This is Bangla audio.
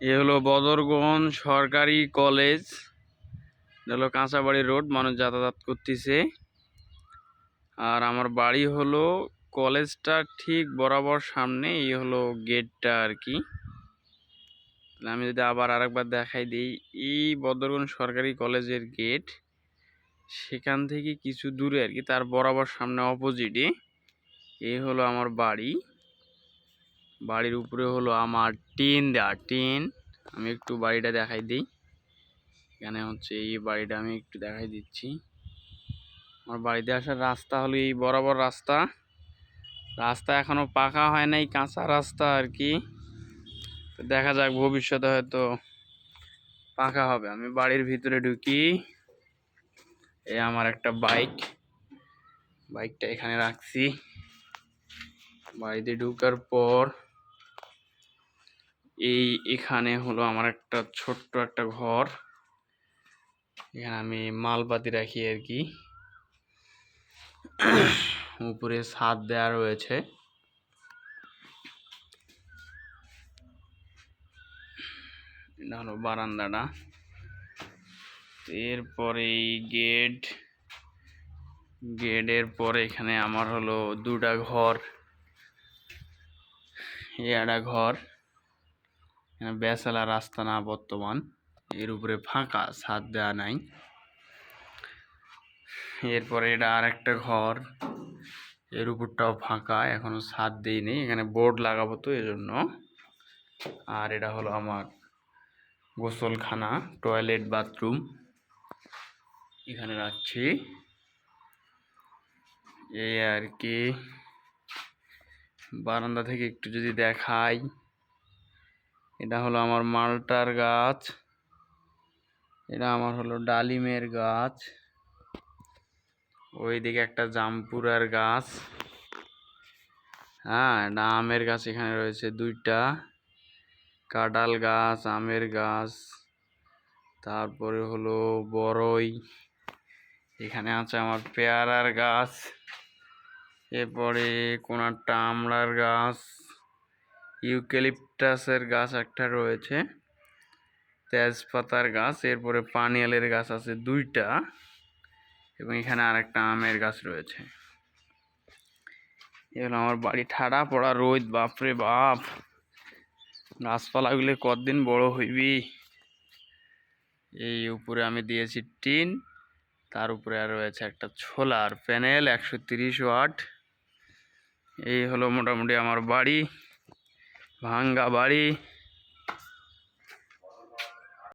এ হলো বদরগঞ্জ সরকারি কলেজ। হলো কাঁচাবাড়ি রোড, মানুষ যাতায়াত করতেছে। আর আমার বাড়ি হলো কলেজটা ঠিক বরাবর সামনে, এই হলো গেটটা আর কি। আমি যদি আবার আরেকবার দেখাই দিই, এই বদরগঞ্জ সরকারি কলেজের গেট সেখান থেকে কিছু দূরে আর কি, তার বরাবর সামনে অপোজিটে এই হলো আমার বাড়ি। বাড়ির উপরে হলো আমার টিন দেওয়া টিন আমি একটু বাড়িটা দেখাই দিই। এখানে হচ্ছে এই বাড়িটা আমি একটু দেখাই দিচ্ছি। আমার বাড়িতে আসার রাস্তা হলো এই বরাবর রাস্তা। রাস্তা এখনও পাকা হয় নাই, কাঁচা রাস্তা আর কি। দেখা যাক ভবিষ্যতে হয়তো পাকা হবে। আমি বাড়ির ভিতরে ঢুকি। এই আমার একটা বাইক। বাইকটা এখানে রাখছি। বাড়িতে ঢুকার পর এই এখানে হলো আমার একটা ছোট্ট একটা ঘর। এখানে আমি মালপাতি রাখি আর কি। উপরে ছাদ দেওয়া রয়েছে। এটা হলো বারান্দাটা। এরপরে গেট। গেটের পরে এখানে আমার হলো দুটা ঘর। একটা ঘর। এখানে বেসালা রাস্তা না বর্তমান। এর উপরে ফাঁকা ছাদ দেওয়া নাই। এরপরে এটা আর একটা ঘর। এর উপরটাও ফাঁকা, এখনও ছাদ দিই নেই। এখানে বোর্ড লাগাবো তো এজন্য। আর এটা হলো আমার গোসলখানা, টয়লেট, বাথরুম। এখানে রাখছি। এই আর কি। বারান্দা থেকে একটু যদি দেখাই। এটা হলো আমার মালটার গাছ। এটা আমার হলো ডালিমের গাছ। ওইদিকে একটা জামপুরার গাছ। হ্যাঁ এটা আমের গাছ এখানে রয়েছে দুইটা। কাঁঠাল গাছ, আমের গাছ। তারপরে হলো বড়ই এখানে আছে আমার পেয়ারার গাছ। এরপরে কোনারটা আমড়ার গাছ। ইউক্যালিপটাসের গাছ একটা রয়েছে, তেজপাতার গাছ, এরপরে পানিয়ালের গাছ আছে দুইটা, এবং এখানে আরেকটা আমের গাছ রয়েছে। এগুলো আমার বাড়ি ঠাড়া পড়া রোদ, বাপরে বাপ! গাছপালাগুলো কতদিন বড় হইবি? এই উপরে আমি দিয়েছি টিন, তার উপরে আর রয়েছে একটা ছোলার প্যানেল, একশো তিরিশ ওয়াট। এই হলো মোটামুটি আমার বাড়ি। ভাঙ্গা বাড়ি।